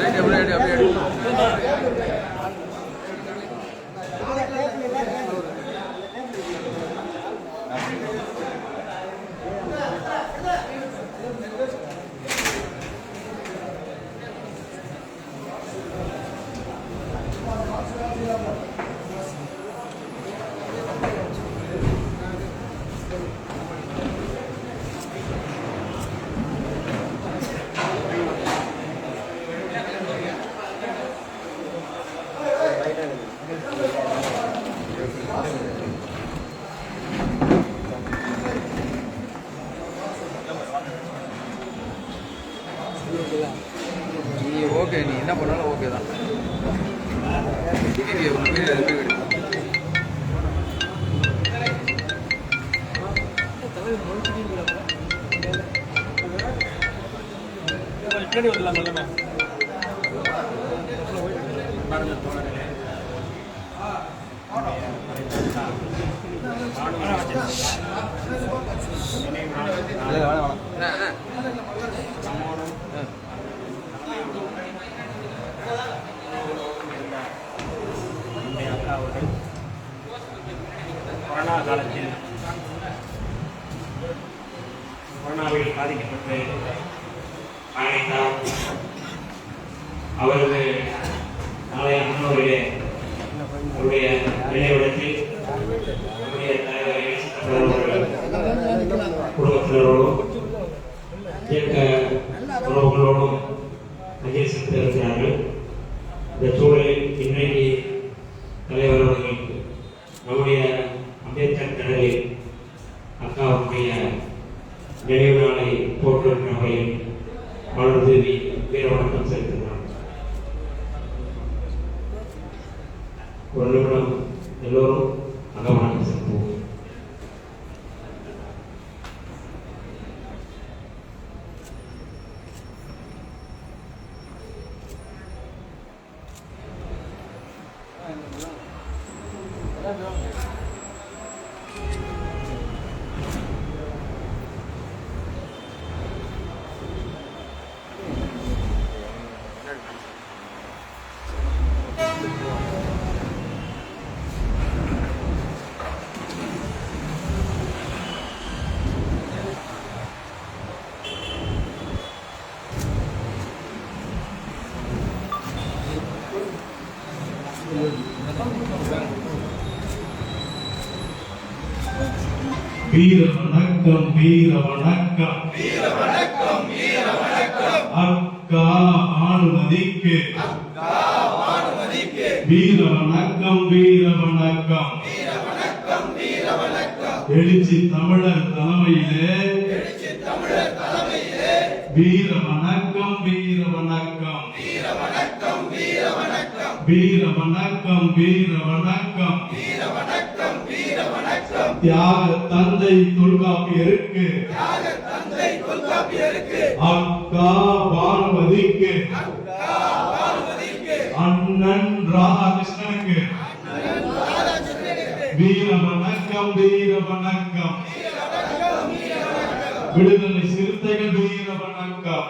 တယ်လေ temporary update என்ன பண்ணாலும் okay தான். பின்னாடி வந்துடலாம் எல்லாமே அண்ணா, அண்ணா. ஆ. என்னுடைய அக்கா அவர்கள் கொரோனா காலத்தில் கொரோனாவில் பாதிக்கப்பட்டு மரணித்தார். அவரது நாளைய முன்னோரிலே அவருடைய நினைவிடத்தில் நம்முடைய தலைவர் குடும்பத்தினரோடும் இயக்க உறவுகளோடும் அஞ்சலி செலுத்த இருக்கிறார்கள் இந்த சூழலில் இன்றைக்கு தலைவர் அவர்கள் நம்முடைய அம்பேத்கர் அக்காவுடைய நினைவு நாளை போற்றுகின்ற வகையில் மலர் தூவி வீர வணக்கம் செலுத்துகிறார் ஒரு நிமிடம் எல்லோரும் அக வணக்கம் வீர வணக்கம் வீர வணக்கம் வீர வணக்கம் வீர வணக்கம் அக்கா ஆணுமதிக்கு அக்கா ஆணுமதிக்கு வீர வணக்கம் வீர வணக்கம் வீர வணக்கம் வீர வணக்கம் எழுச்சி தமிழர் தலைமையிலே. எழுச்சி தமிழர் தலைமையிலே வீர வணக்கம் வீர வணக்கம் வீர வணக்கம் வீர வணக்கம் வீர வணக்கம் வீர வணக்கம். தியாக தந்தை தொல்காப்பியருக்கு. தியாக தந்தை தொல்காப்பியருக்கு. அக்கா பானுமதிக்கு அக்கா பானுமதிக்கு அண்ணன் ராதாகிருஷ்ணனுக்கு. வீர வணக்கம் வீர வணக்கம். விடுதலை சிறுத்தைகள் வீர வணக்கம்.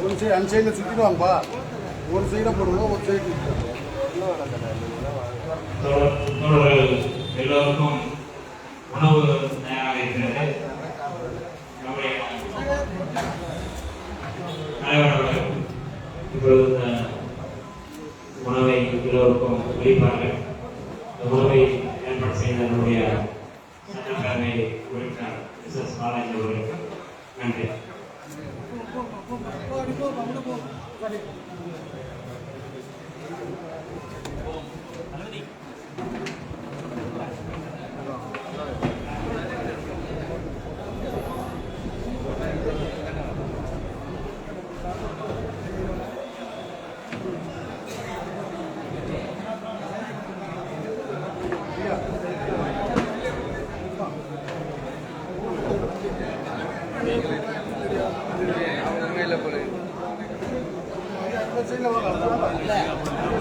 ஒரு சைடு அஞ்சு சைடில் சுற்றிடுவாங்கப்பா ஒரு சைடாக போடுவோம் ஒரு சைடு எல்லாருக்கும் உணவு தயாராக இருக்கிறது அனைவரும் இப்பொழுது இந்த உணவை எல்லோருக்கும் வெளிப்பார்கள் இந்த உணவை ஏற்பாடு செய்த நம்முடைய சட்டப்பேரவை உறுப்பினர் எஸ் எஸ் பாலாஜி அவர்களுக்கு நன்றி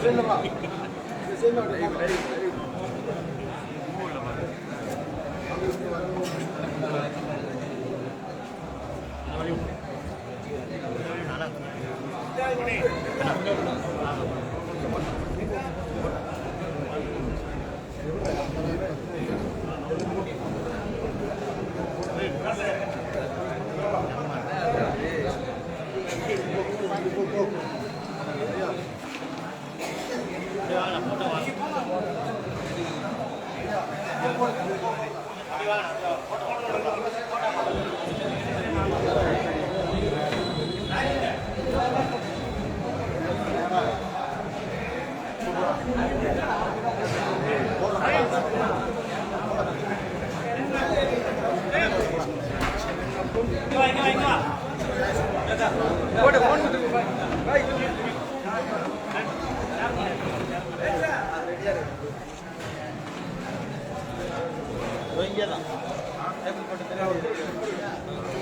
போட்டு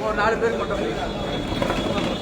ஒரு நாலு பேர் மட்டும்